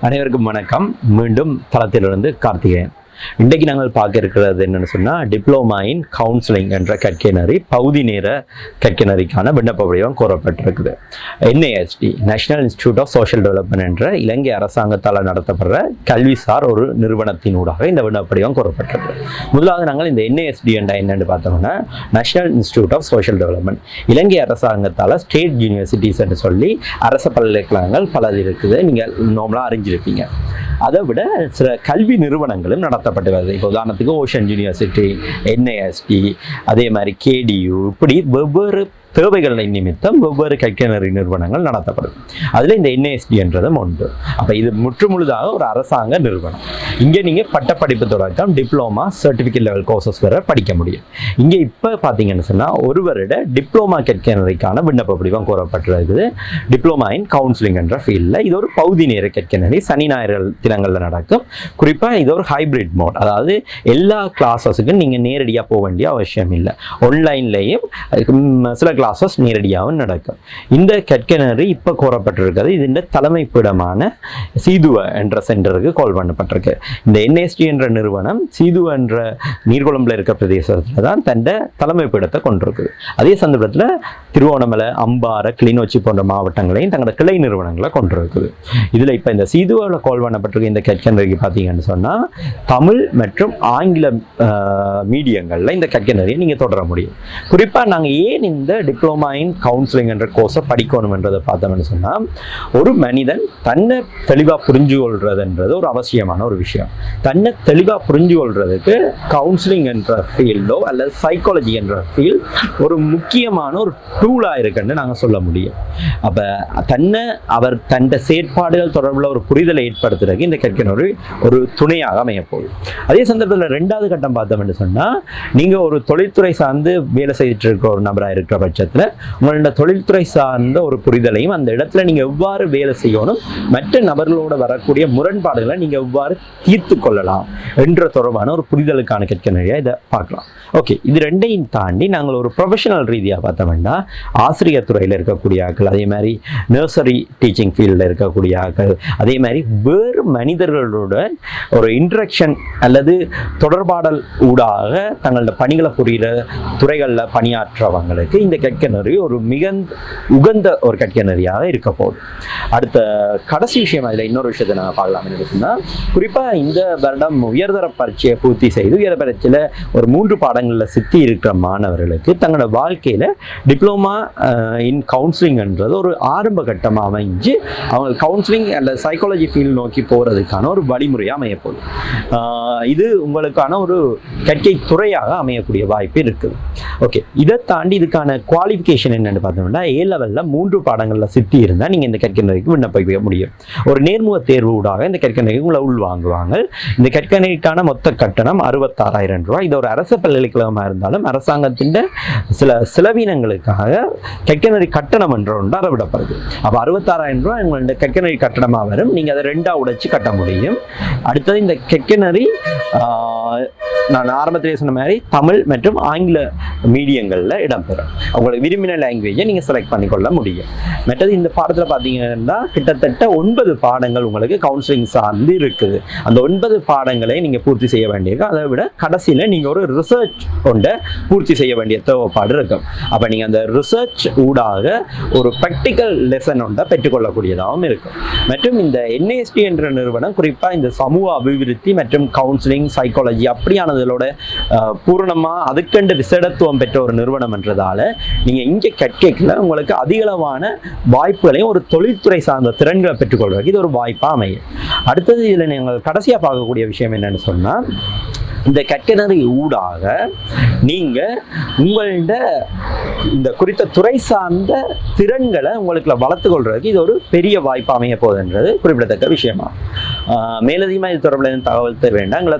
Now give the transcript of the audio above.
அனைவருக்கும் வணக்கம். மீண்டும் தளத்திலிருந்து கார்த்திகேயன். இன்றைக்கு நாங்கள் பார்க்க இருக்கிறது என்னென்னு சொன்னால் டிப்ளோமா இன் கவுன்சிலிங் என்ற கற்கைநெறி பகுதி நேர கற்கைநெறிக்கான விண்ணப்ப வடிவம் கோரப்பட்டிருக்குது NASD national institute of social development என்ற இலங்கை அரசாங்கத்தால் நடத்தப்படுற கல்விசார் ஒரு நிறுவனத்தினூடாக இந்த விண்ணப்ப வடிவம் கோரப்பட்டிருக்கு முதலாவது நாங்கள் இந்த என்ஏஎஸ்டி என்ற என்னன்னு பார்த்தோம்னா national institute of social development Ilangai அரசாங்கத்தால் ஸ்டேட் யூனிவர்சிட்டிஸ் என்று சொல்லி அரச பல்கலைக்கழகங்கள் பலது இருக்குது. நீங்கள் நார்மலாக அறிஞ்சிருப்பீங்க. அதை விட சில கல்வி நிறுவனங்களும் நடத்தப்பட்டு வருது இப்போ உதாரணத்துக்கு ஓஷன் யூனிவர்சிட்டி என்ஐஎஸ்டி அதே மாதிரி கேடியு இப்படி வெவ்வேறு தேவைகளை நிமித்தம் வெவ்வேறு கற்கைநெறி நிறுவனங்கள் நடத்தப்படும். அதில் இந்த என்ஐஎஸ்டி என்றதும் உண்டு. அப்போ இது முற்றுமுழுதாக ஒரு அரசாங்க நிறுவனம். இங்கே நீங்கள் பட்டப்படிப்பு தொடக்கம் டிப்ளமா சர்டிஃபிகேட் லெவல் கோர்சஸ் வரை படிக்க முடியும். இங்கே இப்போ பார்த்தீங்கன்னு சொன்னால் ஒரு வருட டிப்ளமா கற்கைநெறிக்கான விண்ணப்ப படிவம் கோரப்பட்டிருக்குது டிப்ளமா இன் கவுன்சிலிங் என்ற ஃபீல்டில் இது ஒரு பகுதி நேர கற்கைநெறி சனி ஞாயிறு தினங்களில் நடக்கும். குறிப்பாக இது ஒரு ஹைப்ரிட் மோட் அதாவது எல்லா கிளாஸஸுக்கும் நீங்கள் நேரடியாக போக வேண்டிய அவசியம் இல்லை. ஆன்லைன்லேயும் சில கிளாஸஸ் நேரடியாகவும் நடக்கும். இந்த கட்கனரி இப்போ கோரப்பட்டிருக்கிறது. இது தலைமைப்பிடமான சீதுவ என்ற சென்டருக்கு கால் பண்ணப்பட்டிருக்கு. இந்த என்எஸ்டி என்ற நிறுவனம் சீதுவ என்ற நீர்குழம்புல இருக்க பிரதேசத்தில் தான் தன்னை தலைமைப்பிடத்தை கொண்டிருக்குது. அதே சந்தர்ப்பத்தில் திருவோணமலை அம்பாறை கிளிநொச்சி போன்ற மாவட்டங்களையும் தங்களோட கிளை நிறுவனங்களை கொண்டிருக்குது. இதில் இப்போ இந்த சீதுவாவில் கால் பண்ணப்பட்ட பண்ணப்பட்டிருக்க இந்த கற்கனரிக்கு பார்த்தீங்கன்னு சொன்னால் தமிழ் மற்றும் ஆங்கில மீடியங்களில் இந்த கற்கனரியை நீங்கள் தொடர முடியும். குறிப்பாக நாங்கள் ஏன் இந்த டிப்ளமா இன் கவுன்சிலிங் என்ற கோர்ஸை படிக்கணும்ன்றதை பார்த்தோம்னு சொன்னால் ஒரு மனிதன் தன்னை தெளிவாக புரிஞ்சு கொள்றதுன்றது ஒரு அவசியமான ஒரு விஷயம். தன்னை தெளிவாக புரிஞ்சு கொள்றதுக்கு கவுன்சிலிங் என்ற ஃபீல்டோ அல்லது சைக்காலஜி என்ற ஃபீல்ட் ஒரு முக்கியமான ஒரு டூலாக இருக்குன்னு நாங்கள் சொல்ல முடியும். அப்போ தன்னை அவர் தன் செயற்பாடுகள் தொடர்புள்ள ஒரு புரிதலை ஏற்படுத்துறதுக்கு இந்த கற்கனொரு ஒரு துணையாக அமையப்போகுது. அதே சந்தர்ப்பத்தில் ரெண்டாவது கட்டம் பார்த்தோம்னு சொன்னால் நீங்கள் ஒரு தொழில்துறை சார்ந்து வேலை செய்துட்டு இருக்க ஒரு நபராக இருக்கிற பட்சத்தில் உங்களோட தொழில்துறை சார்ந்த ஒரு புரிதலையும் அந்த இடத்துல நீங்கள் எவ்வாறு வேலை செய்யணும் மற்ற நபர்களோட வரக்கூடிய முரண்பாடுகளை நீங்கள் எவ்வாறு தீர்த்து கொள்ளலாம் என்ற தொடர்பான ஒரு புரிதலுக்கான கற்கனரியாக இதை பார்க்கலாம். ஓகே இது ரெண்டையும் தாண்டி நாங்கள் ஒரு ப்ரொஃபஷனல் ரீதியாக பார்த்தோம்னா ஆசிரியர் துறையில் இருக்கக்கூடிய ஆட்கள் அதே மாதிரி நர்சரி டீச்சிங் ஃபீல்டில் இருக்கக்கூடிய ஆக்கள் அதே மாதிரி வேறு மனிதர்களோட ஒரு இன்ட்ரக்ஷன் அல்லது தொடர்பாடல் ஊடாக தங்களோட பணிகளை புரிகிற துறைகளில் பணியாற்றவங்களுக்கு இந்த கற்கனரி ஒரு மிக உகந்த ஒரு கற்கனரியாக இருக்க போகுது. அடுத்த கடைசி விஷயம் அதில் இன்னொரு விஷயத்தை நான் பார்க்கலாம் இருக்குன்னா குறிப்பாக இந்த வருடம் உயர்தர பரீட்சையை பூர்த்தி செய்து உயர்தர பரீட்சையில் ஒரு மூன்று பாடங்களில் சித்தி இருக்கிற மாணவர்களுக்கு தங்களோட வாழ்க்கையில் டிப்ளமா இன் கவுன்சிலிங்ன்றது ஒரு ஆரம்ப கட்டமாக அமைஞ்சு அவங்க கவுன்சிலிங் அல்லது சைக்காலஜி ஃபீல்ட் நோக்கி போகிறதுக்கான ஒரு வழிமுறையாக அமையப்போகுது. இது உங்களுக்கான ஒரு கற்கை துறையாக அமையக்கூடிய வாய்ப்பு இருக்குது. ஓகே இதை தாண்டி இதுக்கான குவாலிஃபிகேஷன் என்னன்னு பார்த்தோம்னா ஏ லெவலில் மூன்று பாடங்களில் சித்தி இருந்தால் நீங்கள் இந்த கற்கனரிக்கு விண்ணப்பிக்க முடியும். ஒரு நேர்முக தேர்வு ஊடாக இந்த கற்கனரிக்கு உங்களை உள்வாங்குவாங்க. இந்த கற்கனரிக்கான மொத்த கட்டணம் அறுபத்தாறாயிரம் ரூபாய். இது ஒரு அரசு பல்கலைக்கழகமாக இருந்தாலும் அரசாங்கத்தின் சில செலவினங்களுக்காக கற்கனரி கட்டணம் என்ற ஒன்று அறவிடப்படுது. அப்போ அறுபத்தாறாயிரம் ரூபாய் உங்களோட கற்கனரி கட்டணமாக வரும். நீங்கள் அதை ரெண்டாக உடைச்சு கட்ட முடியும். அடுத்தது இந்த கெக்கனரி நான் ஆரம்பத்திலே சொன்ன மாதிரி தமிழ் மற்றும் ஆங்கில மீடியங்களில் இடம்பெறும். உங்களுக்கு விரும்பின லாங்குவேஜை நீங்கள் செலக்ட் பண்ணிக்கொள்ள முடியும். மற்றது இந்த பாடத்தில் பார்த்தீங்கன்னா கிட்டத்தட்ட ஒன்பது பாடங்கள் உங்களுக்கு கவுன்சிலிங் சார்ந்து இருக்குது. அந்த ஒன்பது பாடங்களை நீங்கள் பூர்த்தி செய்ய வேண்டியிருக்கும் அதை விட கடைசியில் நீங்கள் ஒரு ரிசர்ச் கொண்ட பூர்த்தி செய்ய வேண்டிய தேவைப்பாடு இருக்கும். அப்போ நீங்கள் அந்த ரிசர்ச் ஊடாக ஒரு ப்ராக்டிக்கல் லெசன் ஒன்றை பெற்றுக்கொள்ளக்கூடியதாகவும் இருக்கும். மற்றும் இந்த என்ஏஎஸ்டி என்ற நிறுவனம் குறிப்பாக இந்த சமூக அபிவிருத்தி மற்றும் கவுன்சிலிங் சைக்காலஜி அப்படியானதோட பூரணமாக அதுக்கண்டு விசேடத்துவம் பெற்ற ஒரு நிறுவனம் என்றதால நீங்கள் இங்கே கற்கைக்குள்ள உங்களுக்கு அதிகளவான வாய்ப்புகளையும் ஒரு தொழில்துறை சார்ந்த திறன்களை பெற்றுக்கொள்வதற்கு இது ஒரு வாய்ப்பாக அமையும். அடுத்தது இதில் நீங்கள் கடைசியாக பார்க்கக்கூடிய விஷயம் என்னென்னு சொன்னால் இந்த கற்கனரி ஊடாக நீங்க உங்கள்ட இந்த குறித்த துறை சார்ந்த திறன்களை உங்களுக்கு வளர்த்து கொள்றதுக்கு இது ஒரு பெரிய வாய்ப்பு அமைய போகுதுன்றது குறிப்பிடத்தக்க விஷயமா. மேலதிகமாக இது தொடர்பில் தகவல் வேண்டாம். எங்களை